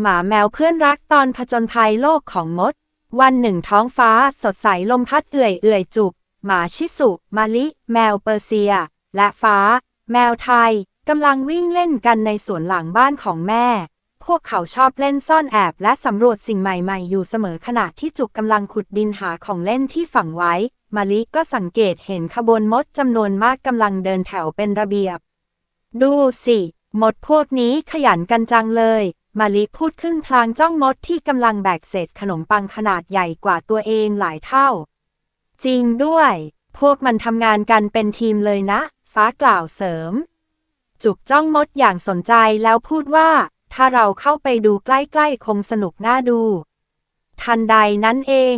หมาแมวเพื่อนรักตอนผจญภัยโลกของมด วันหนึ่งท้องฟ้าสดใสลมพัดเอื่อยเอื่อยจุก หมาชิสุ มาลิ แมวเปอร์เซีย และฟ้า แมวไทยกำลังวิ่งเล่นกันในสวนหลังบ้านของแม่ พวกเขาชอบเล่นซ่อนแอบและสำรวจสิ่งใหม่ๆ อยู่เสมอขณะที่จุกกำลังขุดดินหาของเล่นที่ฝังไว้ มาลิก็สังเกตเห็นขบวนมดจำนวนมากกำลังเดินแถวเป็นระเบียบ ดูสิ มดพวกนี้ขยันกันจังเลย มาลิพูดขึ้นพลางจ้องมดที่กำลังแบกเศษขนมปังขนาดใหญ่กว่าตัวเองหลายเท่า จริงด้วย พวกมันทำงานกันเป็นทีมเลยนะ ฟ้ากล่าวเสริม จุกจ้องมดอย่างสนใจแล้วพูดว่า ถ้าเราเข้าไปดูใกล้ๆ คงสนุกน่าดู ทันใดนั้นเอง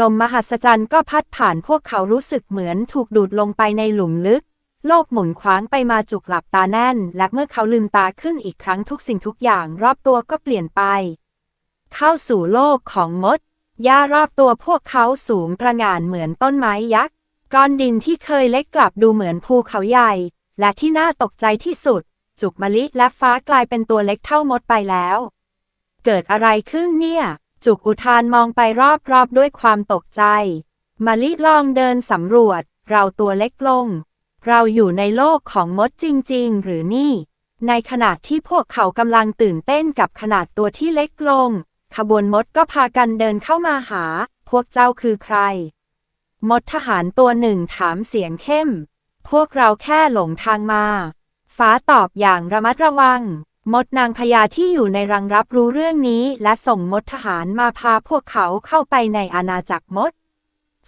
ลมมหัศจรรย์ก็พัดผ่านพวกเขารู้สึกเหมือนถูกดูดลงไปในหลุมลึก โลกหมุนคว้างไปมาจุกหลับตาแน่น และเมื่อเขาลืมตาขึ้นอีกครั้งทุกสิ่งทุกอย่างรอบตัวก็เปลี่ยนไป เข้าสู่โลกของมดหญ้ารอบตัวพวกเขาสูงประหง่านเหมือนต้นไม้ยักษ์ก้อนดินที่เคยเล็กกลับดูเหมือนภูเขาใหญ่ และที่น่าตกใจที่สุด จุกมะลิและฟ้ากลายเป็นตัวเล็กเท่ามดไปแล้ว เกิดอะไรขึ้นเนี่ย จุกอุทานมองไปรอบๆด้วยความตกใจมะลิลองเดินสำรวจ เราตัวเล็กลง เราอยู่ในโลกของมดจริง ๆ หรือนี่ ในขณะที่พวกเขากำลังตื่นเต้นกับขนาดตัวที่เล็กลง ขบวนมดก็พากันเดินเข้ามาหา พวกเจ้าคือใคร มดทหารตัวหนึ่งถามเสียงเข้ม พวกเราแค่หลงทางมา ฟ้าตอบอย่างระมัดระวัง มดนางพญาที่อยู่ในรังรับรู้เรื่องนี้ และส่งมดทหารมาพาพวกเขาเข้าไปในอาณาจักรมด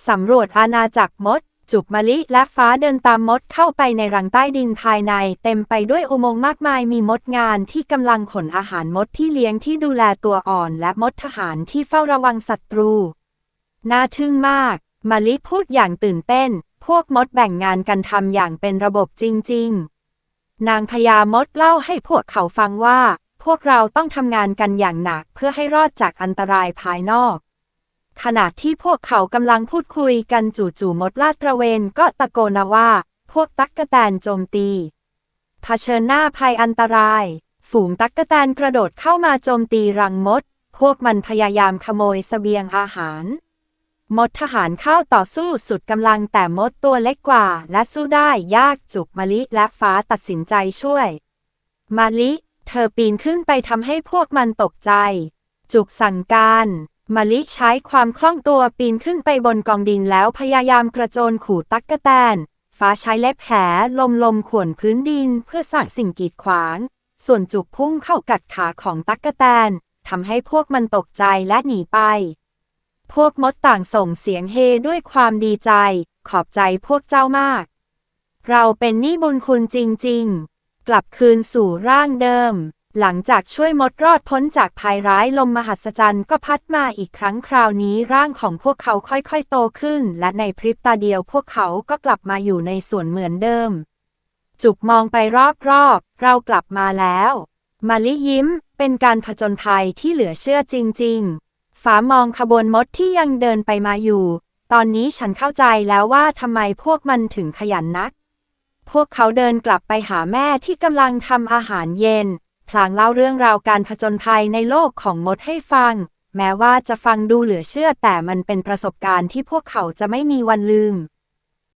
สำรวจอาณาจักรมด จุกมะลิและฟ้าเดินตามมดเข้าไปในรังใต้ดินภายใน เต็มไปด้วยอุโมงค์มากมายมีมดงานที่กำลังขนอาหารมดที่เลี้ยงที่ดูแลตัวอ่อนและมดทหารที่เฝ้าระวังศัตรู น่าทึ่งมาก มะลิพูดอย่างตื่นเต้น พวกมดแบ่งงานกันทำอย่างเป็นระบบจริง ๆ นางพญามดเล่าให้พวกเขาฟังว่า พวกเราต้องทำงานกันอย่างหนักเพื่อให้รอดจากอันตรายภายนอก ขณะที่พวกเขากำลังพูดคุยกันจู่ๆมดลาดตระเวนก็ตะโกนว่า พวกตั๊กกะแตนโจมตีเผชิญหน้าภัยอันตราย ฝูงตั๊กกะแตนกระโดดเข้ามาโจมตีรังมด พวกมันพยายามขโมยเสบียงอาหาร มดทหารเข้าต่อสู้สุดกำลังแต่มดตัวเล็กกว่า และสู้ได้ยากจุกมะลิและฟ้าตัดสินใจช่วยมาลิ เธอปีนขึ้นไปทำให้พวกมันตกใจ จุกสั่งการ มะลิใช้ความคล่องตัวปีนขึ้นไปบนกองดินแล้วพยายามกระโจนขู่ตักกะแตน ฟ้าใช้เล็บแหลมลมข่วนพื้นดินเพื่อสร้างสิ่งกีดขวาง ส่วนจุกพุ่งเข้ากัดขาของตักกะแตนทำให้พวกมันตกใจและหนีไป พวกมดต่างส่งเสียงเฮด้วยความดีใจ ขอบใจพวกเจ้ามาก เราเป็นหนี้บุญคุณจริง ๆ กลับคืนสู่ร่างเดิม หลังจากช่วยมดรอดพ้นจากภัยร้ายลมมหัศจรรย์ก็พัดมาอีกครั้งคราวนี้ร่างของพวกเขาค่อยๆ โตขึ้น และในพริบตาเดียวพวกเขาก็กลับมาอยู่ในสวนเหมือนเดิม จุกมองไปรอบๆ เรากลับมาแล้ว มาลิยิ้ม เป็นการผจญภัยที่เหลือเชื่อจริงๆฟ้ามองขบวนมดที่ยังเดินไปมาอยู่ ตอนนี้ฉันเข้าใจแล้วว่าทำไมพวกมันถึงขยันนัก พวกเขาเดินกลับไปหาแม่ที่กำลังทำอาหารเย็น พลางเล่าเรื่องราวการผจญภัยในโลกของมดให้ฟัง แม้ว่าจะฟังดูเหลือเชื่อแต่มันเป็นประสบการณ์ที่พวกเขาจะไม่มีวันลืม